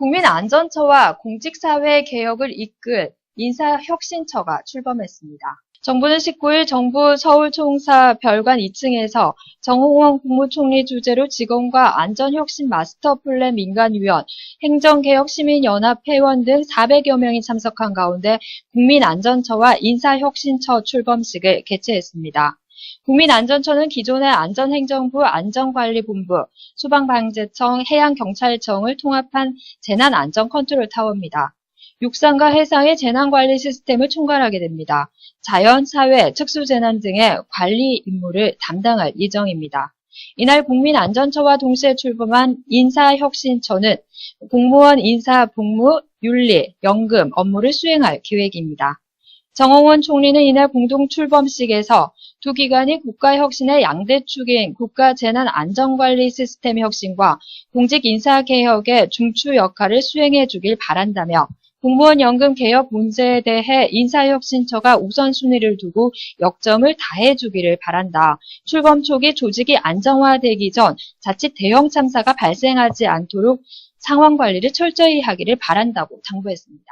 국민안전처와 공직사회 개혁을 이끌 인사혁신처가 출범했습니다. 정부는 19일 정부 서울총사 별관 2층에서 정홍원 국무총리 주재로 직원과 안전혁신 마스터플랜 민간위원, 행정개혁시민연합 회원 등 400여 명이 참석한 가운데 국민안전처와 인사혁신처 출범식을 개최했습니다. 국민안전처는 기존의 안전행정부 안전관리본부, 소방방재청, 해양경찰청을 통합한 재난안전컨트롤타워입니다. 육상과 해상의 재난관리 시스템을 총괄하게 됩니다. 자연, 사회, 특수재난 등의 관리 임무를 담당할 예정입니다. 이날 국민안전처와 동시에 출범한 인사혁신처는 공무원 인사, 복무, 윤리, 연금 업무를 수행할 계획입니다. 정홍원 총리는 이날 공동 출범식에서 두 기관이 국가혁신의 양대 축인 국가재난안전관리 시스템 혁신과 공직인사개혁의 중추 역할을 수행해 주길 바란다며 공무원 연금 개혁 문제에 대해 인사혁신처가 우선순위를 두고 역점을 다해 주기를 바란다. 출범 초기 조직이 안정화되기 전 자칫 대형 참사가 발생하지 않도록 상황 관리를 철저히 하기를 바란다고 당부했습니다.